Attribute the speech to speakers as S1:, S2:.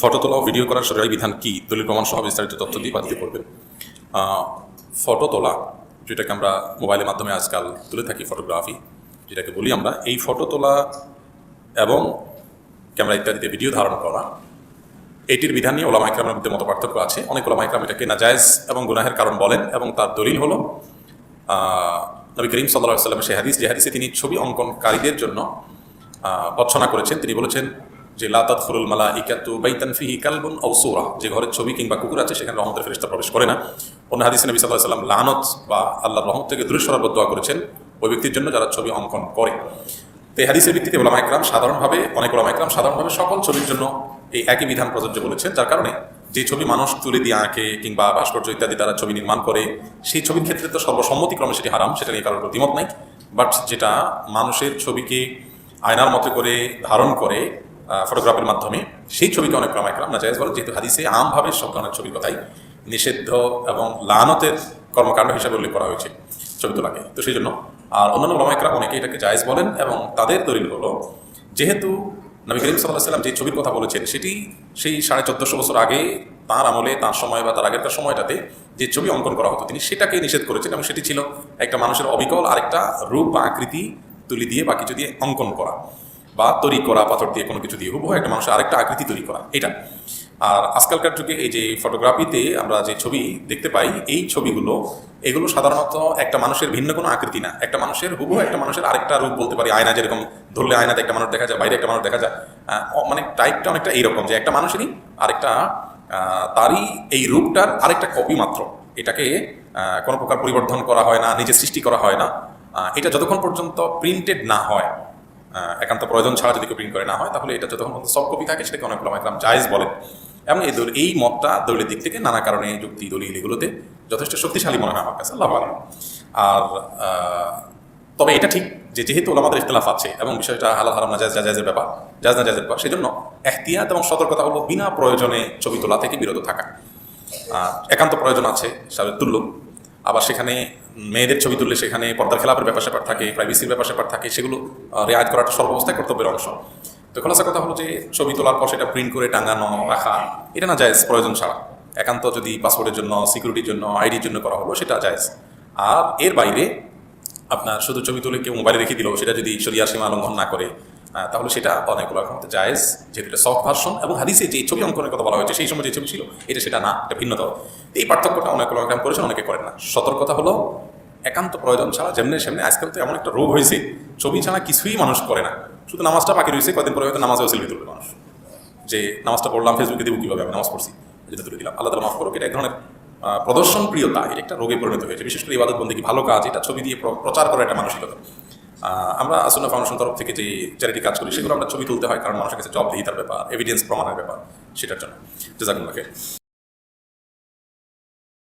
S1: Photo তোলা ও video করার সরকারি বিধান কি? দলিল প্রমাণ সহ বিস্তারিত তথ্য দিয়ে বাতিল করবেন ফটো তোলা, যেটাকে আমরা মোবাইলের মাধ্যমে আজকাল তুলে থাকি ফটোগ্রাফি, যেটাকে বলি আমরা, এই ফটো তোলা এবং ক্যামেরা ইত্যাদিতে ভিডিও ধারণ করা, এটির বিধান নিয়ে ওলামা ইকরামের মধ্যে মত পার্থক্য আছে। অনেক ওলামা ইকরাম এটাকে নাজায়েজ এবং গুনাহের কারণ বলেন এবং তার দলিল হলো নবী করিম সাল্লাহ সাল্লামের সে হাদিস, যে হাদিসে তিনি ছবি অঙ্কনকারীদের জন্য ভৎসনা করেছেন। তিনি বলেছেন যে লাতাত ফুরুল মালা ইকাতু বাইতান ফিহি কালবুন অসুরা যে ঘরের ছবি কিংবা কুকুর আছে, সেখানে রহমতের ফেরিস্তা প্রবেশ করে না। অন্য হাদিসে নবী সাল্লাহ সাল্লাম লানত বা আল্লাহর রহমত থেকে দূরে সরাবত দোয়া করেছেন ওই ব্যক্তির জন্য যারা ছবি অঙ্কন করে। তো এই হাদিসের ভিত্তিতে ওলামা একরাম সাধারণভাবে, অনেক ওলামা একরাম সাধারণভাবে সকল ছবির জন্য এই একই বিধান প্রযোজ্য বলেছেন, যার কারণে যে ছবি মানুষ তুলে দিয়ে আঁকে কিংবা ভাস্কর্য ইত্যাদি তারা ছবি নির্মাণ করে, সেই ছবির ক্ষেত্রে তো সর্বসম্মতিক্রমে সেটি হারাম, সেটা নিয়ে কারোর প্রতিমত নাই। বাট যেটা মানুষের ছবিকে আয়নার মতো করে ধারণ করে ফটোগ্রাফির মাধ্যমে। সেই ছবিকে অনেক ক্রম একরাম না জায়েজ বলে, যেহেতু হাদিসে আমভাবে সব ধরনের ছবির কথাই নিষিদ্ধ এবং লানতের কর্মকাণ্ড হিসাবে উল্লেখ করা হয়েছে ছবি তোলাকে তো সেই জন্য, আর অন্যান্য ওলামাইকরা অনেকে এটাকে জায়েজ বলেন এবং তাদের দলিল হলো, যেহেতু নবী করিম সাল্লাহ সাল্লাম যে ছবির কথা বলেছেন, সেটি সেই সাড়ে চোদ্দশো বছর আগে তার আমলে, তার সময় বা তার আগেরকার সময়টাতে যে ছবি অঙ্কন করা হতো, তিনি সেটাকে নিষেধ করেছেন এবং সেটি ছিল একটা মানুষের অবিকল আরেকটা রূপ বা আকৃতি তুলি দিয়ে বা কিছু দিয়ে অঙ্কন করা। বা তৈরি করা পাথর দিয়ে কোনো কিছু দিয়ে হুবহু একটা মানুষের আরেকটা আকৃতি তৈরি করা, এটা। আর আজকালকার যুগে এই যে ফটোগ্রাফিতে আমরা যে ছবি দেখতে পাই, এই ছবিগুলো, এগুলো সাধারণত একটা মানুষের ভিন্ন কোনো আকৃতি না। একটা মানুষের হুবহু একটা মানুষের আরেকটা রূপ বলতে পারি, আয়না যেরকম ধরলে আয়নাতে একটা মানুষ দেখা যায়, বাইরে একটা মানুষ দেখা যায়। মানে টাইপটা অনেকটা এইরকম যে একটা মানুষেরই আরেকটা তারই এই রূপটার আরেকটা কপি মাত্র। এটাকে কোনো প্রকার পরিবর্তন করা হয় না, নিজে সৃষ্টি করা হয় না। এটা যতক্ষণ পর্যন্ত প্রিন্টেড না হয় একান্ত প্রয়োজন ছাড়া যদি কেউ প্রিন্ট করে না হয়, তাহলে এটা যতক্ষণ সব কপি থাকে সেটাকে অনেক একরাম জায়েজ বলেন এবং এই দল, এই মতটা দলীয় দিক থেকে নানা কারণে যুক্তি, দলিল এগুলোতে যথেষ্ট শক্তিশালী মনে হয় আমার কাছে আল্লাহ আলম আর তবে এটা ঠিক যে যেহেতু আমাদের ইখতলাফ আছে এবং বিষয়টা হালাল হারাম নাজাজ জাজাজের ব্যাপার জাজ নাজাজের ব্যাপার সেই জন্য এহতিয়াত এবং সতর্কতা হলো বিনা প্রয়োজনে ছবি তোলা থেকে বিরত থাকা। একান্ত প্রয়োজন আছে সাবেক তুল্য আবার সেখানে মেয়েদের ছবি তুললে সেখানে পর্দার খেলাপের ব্যাপার স্যাপার থাকে প্রাইভেসির ব্যাপার স্যাপার থাকে, সেগুলো রেয়াজ করাটা সর্বাবস্থায় কর্তব্যের অংশ। তো খোলাসা কথা হলো যে, ছবি তোলার পর সেটা প্রিন্ট করে টাঙানো, রাখা, এটা না জায়েজ, প্রয়োজন ছাড়া। একান্ত যদি পাসপোর্টের জন্য সিকিউরিটির জন্য আইডির জন্য করা হলো, সেটা জায়েজ। আর এর বাইরে, আপনার শুধু ছবি তুলে কেউ মোবাইলে রেখে দিল, সেটা যদি শরিয়ার সীমা লঙ্ঘন না করে তাহলে সেটা অনেকগুলো রকম জায়েজ, যেহেতু এটা সফট ভার্সন এবং হাদিসে যে ছবি অঙ্কনের কথা বলা হয়েছে, সেই সময় যে ছবি ছিল, এটা সেটা না, এটা ভিন্নতর। এই পার্থক্যটা অনেক রকম করেছেন, অনেকে করেন না। সতর্কতা হলো একান্ত প্রয়োজন ছাড়া যেমনি সেমনি আজকাল তো এমন একটা রোগ হয়েছে, ছবি ছাড়া কিছুই মানুষ করে না। শুধু নামাজটা বাকি রয়েছে কদিন পরে হয়তো নামাজেও সেলফি তুলবে মানুষ। যে নামাজটা পড়লাম ফেসবুকে দেবো কীভাবে? আমি নামাজ পড়ছি, যেটা তুলে দিলাম। আল্লাহ মাফ করুক, এটা এক ধরনের প্রদর্শন প্রিয়তা এটা একটা রোগে পরিণত হয়েছে। বিশেষ করে ইবাদত বন্দী ভালো কাজ, এটা ছবি দিয়ে প্র- প্রচার করা একটা মানসিকতা। আমরা আসন্ন ফাউন্ডেশন তরফ থেকে যে চ্যারিটি কাজ করি, সেগুলো আমরা ছবি তুলতে হয়, কারণ মানুষের কাছে জব ব্যাপার এভিডেন্স প্রমাণের ব্যাপার, সেটার জন্য।